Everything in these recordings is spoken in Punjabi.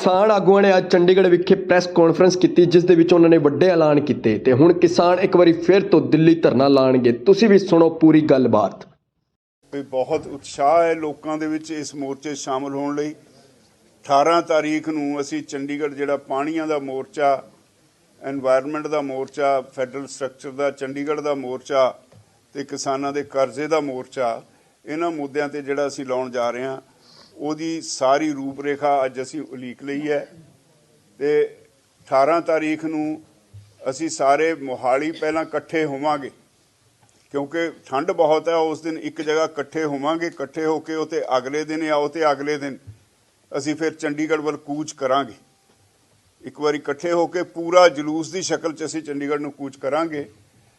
ਕਿਸਾਨ ਆਗੂਆਂ ਨੇ ਅੱਜ ਚੰਡੀਗੜ੍ਹ ਵਿਖੇ ਪ੍ਰੈਸ ਕਾਨਫਰੰਸ ਕੀਤੀ, ਜਿਸ ਦੇ ਵਿੱਚ ਉਹਨਾਂ ਨੇ ਵੱਡੇ ਐਲਾਨ ਕੀਤੇ ਤੇ ਹੁਣ ਕਿਸਾਨ ਇੱਕ ਵਾਰੀ ਫਿਰ ਤੋਂ ਦਿੱਲੀ ਧਰਨਾ ਲਾਣਗੇ। ਤੁਸੀਂ ਵੀ ਸੁਣੋ ਪੂਰੀ ਗੱਲਬਾਤ। ਵੀ ਬਹੁਤ ਉਤਸ਼ਾਹ ਹੈ ਲੋਕਾਂ ਦੇ ਵਿੱਚ ਇਸ ਮੋਰਚੇ ਸ਼ਾਮਲ ਹੋਣ ਲਈ। 18 ਤਾਰੀਖ ਨੂੰ ਅਸੀਂ ਚੰਡੀਗੜ੍ਹ ਜਿਹੜਾ ਪਾਣੀਆਂ ਦਾ ਮੋਰਚਾ এনवायरमेंट ਦਾ ਮੋਰਚਾ ਫੈਡਰਲ ਸਟਰਕਚਰ ਦਾ, ਚੰਡੀਗੜ੍ਹ ਦਾ ਮੋਰਚਾ ਤੇ ਕਿਸਾਨਾਂ ਦੇ ਕਰਜ਼ੇ ਦਾ ਮੋਰਚਾ, ਇਹਨਾਂ ਮੁੱਦਿਆਂ ਤੇ ਜਿਹੜਾ ਅਸੀਂ ਲਾਉਣ ਜਾ ਰਹੇ ਹਾਂ। ਉਹਦੀ ਸਾਰੀ ਰੂਪਰੇਖਾ ਅੱਜ ਅਸੀਂ ਉਲੀਕ ਲਈ ਹੈ ਤੇ 18 ਤਾਰੀਖ ਨੂੰ ਅਸੀਂ ਸਾਰੇ ਮੋਹਾਲੀ ਪਹਿਲਾਂ ਇਕੱਠੇ ਹੋਵਾਂਗੇ, ਕਿਉਂਕਿ ਠੰਡ ਬਹੁਤ ਹੈ, ਉਸ ਦਿਨ ਇੱਕ ਜਗ੍ਹਾ ਇਕੱਠੇ ਹੋਵਾਂਗੇ, ਇਕੱਠੇ ਹੋ ਕੇ ਉਤੇ ਅਗਲੇ ਦਿਨ ਆਓ ਤੇ ਅਗਲੇ ਦਿਨ ਅਸੀਂ ਫਿਰ ਚੰਡੀਗੜ੍ਹ ਵੱਲ ਕੂਚ ਕਰਾਂਗੇ। ਇੱਕ ਵਾਰੀ ਇਕੱਠੇ ਹੋ ਕੇ ਪੂਰਾ ਜਲੂਸ ਦੀ ਸ਼ਕਲ 'ਚ ਅਸੀਂ ਚੰਡੀਗੜ੍ਹ ਨੂੰ ਕੂਚ ਕਰਾਂਗੇ,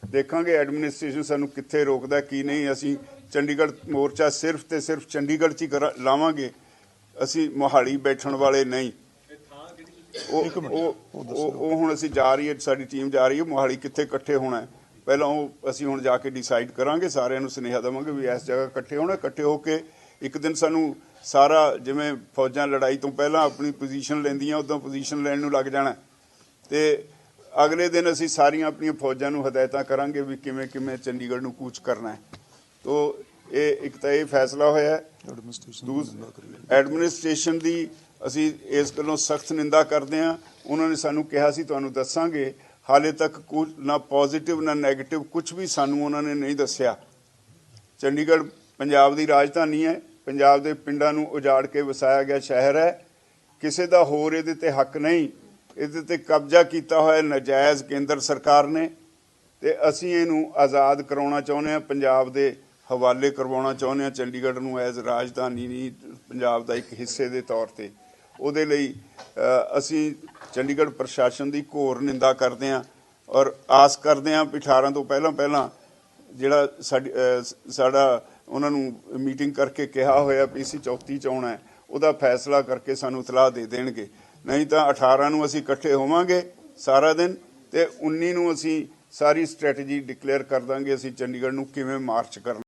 ਦੇਖਾਂਗੇ ਐਡਮਿਨਿਸਟ੍ਰੇਸ਼ਨ ਸਾਨੂੰ ਕਿੱਥੇ ਰੋਕਦਾ, ਕੀ ਨਹੀਂ, ਅਸੀਂ ਚੰਡੀਗੜ੍ਹ ਮੋਰਚਾ ਸਿਰਫ ਤੇ ਸਿਰਫ ਚੰਡੀਗੜ੍ਹ 'ਚ ਹੀ ਲਾਵਾਂਗੇ। ਅਸੀਂ ਮੋਹਾਲੀ ਬੈਠਣ ਵਾਲੇ ਨਹੀਂ। ਉਹ ਉਹ ਉਹ ਉਹ ਹੁਣ ਅਸੀਂ ਜਾ ਰਹੀ ਹੈ ਸਾਡੀ ਟੀਮ ਜਾ ਰਹੀ ਹੈ ਮੋਹਾਲੀ ਕਿੱਥੇ ਇਕੱਠੇ ਹੋਣਾ ਪਹਿਲਾਂ ਉਹ ਅਸੀਂ ਹੁਣ ਜਾ ਕੇ ਡਿਸਾਈਡ ਕਰਾਂਗੇ ਸਾਰਿਆਂ ਨੂੰ ਸੁਨੇਹਾ ਦੇਵਾਂਗੇ ਵੀ ਇਸ ਜਗ੍ਹਾ ਇਕੱਠੇ ਹੋਣਾ ਇਕੱਠੇ ਹੋ ਕੇ ਇੱਕ ਦਿਨ ਸਾਨੂੰ ਸਾਰਾ ਜਿਵੇਂ ਫੌਜਾਂ ਲੜਾਈ ਤੋਂ ਪਹਿਲਾਂ ਆਪਣੀ ਪੋਜੀਸ਼ਨ ਲੈਂਦੀਆਂ ਉਦੋਂ ਪੋਜੀਸ਼ਨ ਲੈਣ ਨੂੰ ਲੱਗ ਜਾਣਾ। ਤੇ ਅਗਲੇ ਦਿਨ ਅਸੀਂ ਸਾਰੀਆਂ ਆਪਣੀਆਂ ਫੌਜਾਂ ਨੂੰ ਹਦਾਇਤਾਂ ਕਰਾਂਗੇ ਵੀ ਕਿਵੇਂ ਕਿਵੇਂ ਚੰਡੀਗੜ੍ਹ ਨੂੰ ਕੂਚ ਕਰਨਾ ਹੈ। ਤੋ ਇਹ ਇੱਕ ਤਾਂ ਇਹ ਫੈਸਲਾ ਹੋਇਆ ਐਡਮਿਨਿਸਟ੍ਰੇਸ਼ਨ ਦੀ ਅਸੀਂ ਇਸ ਗੱਲੋਂ ਸਖਤ ਨਿੰਦਾ ਕਰਦੇ ਹਾਂ। ਉਹਨਾਂ ਨੇ ਸਾਨੂੰ ਕਿਹਾ ਸੀ ਤੁਹਾਨੂੰ ਦੱਸਾਂਗੇ। ਹਾਲੇ ਤੱਕ ਕੁਝ ਨਾ ਪੋਜ਼ਿਟਿਵ ਨਾ 네ਗੇਟਿਵ ਕੁਝ ਵੀ ਸਾਨੂੰ ਉਹਨਾਂ ਨੇ ਨਹੀਂ ਦੱਸਿਆ। ਚੰਡੀਗੜ੍ਹ ਪੰਜਾਬ ਦੀ ਰਾਜਧਾਨੀ ਹੈ। ਪੰਜਾਬ ਦੇ ਪਿੰਡਾਂ ਨੂੰ ਉਜਾੜ ਕੇ ਵਸਾਇਆ ਗਿਆ ਸ਼ਹਿਰ ਹੈ। ਕਿਸੇ ਦਾ ਹੋਰ ਇਹਦੇ ਤੇ ਹੱਕ ਨਹੀਂ। ਇਹਦੇ ਤੇ ਕਬਜ਼ਾ ਕੀਤਾ ਹੋਇਆ ਨਜਾਇਜ਼ ਕੇਂਦਰ ਸਰਕਾਰ ਨੇ। ਤੇ ਅਸੀਂ ਇਹਨੂੰ ਆਜ਼ਾਦ ਕਰਾਉਣਾ ਚਾਹੁੰਦੇ ਹਾਂ। ਪੰਜਾਬ ਦੇ ਹਵਾਲੇ ਕਰਵਾਉਣਾ ਚਾਹੁੰਦੇ ਹਾਂ ਚੰਡੀਗੜ੍ਹ ਨੂੰ ਐਜ਼ ਰਾਜਧਾਨੀ ਨਹੀਂ, ਪੰਜਾਬ ਦਾ ਇੱਕ ਹਿੱਸੇ ਦੇ ਤੌਰ ਤੇ। ਉਹਦੇ ਲਈ ਅਸੀਂ ਚੰਡੀਗੜ੍ਹ ਪ੍ਰਸ਼ਾਸਨ ਦੀ ਘੋਰ ਨਿੰਦਾ ਕਰਦੇ ਹਾਂ ਔਰ ਆਸ ਕਰਦੇ ਹਾਂ ਵੀ 18 ਤੋਂ ਪਹਿਲਾਂ ਪਹਿਲਾਂ ਜਿਹੜਾ ਸਾਡੀ ਸਾਡਾ ਉਹਨਾਂ ਨੂੰ ਮੀਟਿੰਗ ਕਰਕੇ ਕਿਹਾ ਹੋਇਆ ਵੀ ਅਸੀਂ 34 ਚ ਆਉਣਾ ਉਹਦਾ ਫੈਸਲਾ ਕਰਕੇ ਸਾਨੂੰ ਇਤਲਾਹ ਦੇ ਦੇਣਗੇ। ਨਹੀਂ ਤਾਂ 18 ਨੂੰ ਅਸੀਂ ਇਕੱਠੇ ਹੋਵਾਂਗੇ ਸਾਰਾ ਦਿਨ ਤੇ 19 ਨੂੰ ਅਸੀਂ ਸਾਰੀ ਸਟ੍ਰੈਟਜੀ ਡਿਕਲੇਅਰ ਕਰ ਦਾਂਗੇ ਅਸੀਂ ਚੰਡੀਗੜ੍ਹ ਨੂੰ ਕਿਵੇਂ ਮਾਰਚ ਕਰਨਾ।